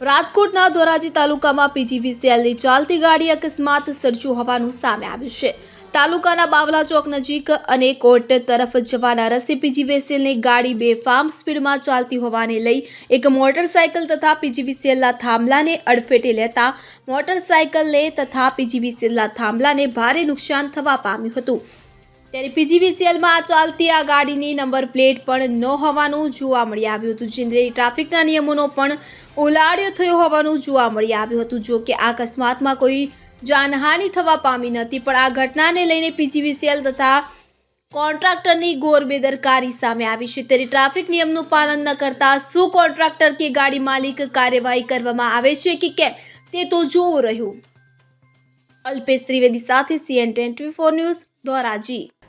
રાજકોટના ધોરાજી તાલુકામાં પીજીવીસીએલની ચાલતી ગાડી અકસ્માત સર્જ્યું હોવાનું સામે આવ્યું છે. તાલુકાના બાવલા ચોક નજીક અને કોર્ટ તરફ જવાના રસ્તે પીજીવીસીએલની ગાડી બેફામ સ્પીડમાં ચાલતી હોવાને લઈ એક મોટરસાયકલ તથા પીજીવીસીએલના થાંભલાને અડફેટે લેતા મોટરસાયકલને તથા પીજીવીસીએલના થાંભલાને ભારે નુકસાન થવા પામ્યું હતું. ત્યારે પીજીવીસીએલમાં ચાલતી આ ગાડીની નંબર પ્લેટ પણ ન હોવાનું જોવા મળી આવ્યું હતું. જેને ટ્રાફિકના નિયમોનો પણ ઉલાડ્યો થયો હોવાનું જોવા મળી આવ્યું હતું. જો કે આ અકસ્માતમાં કોઈ જાનહાનિ થવા પામી નથી, પણ આ ઘટનાને લઈને પીજીવીસીએલ તથા કોન્ટ્રાક્ટરની ગોર બેદરકારી સામે આવી છે. ત્યારે ટ્રાફિક નિયમનું પાલન ન કરતા શું કોન્ટ્રાક્ટર કે ગાડી માલિક કાર્યવાહી કરવામાં આવે છે કે કેમ, તે તો જોવું રહ્યું. અલ્પેશ ત્રિવેદી સાથે CN twenty four news, Dhoraji.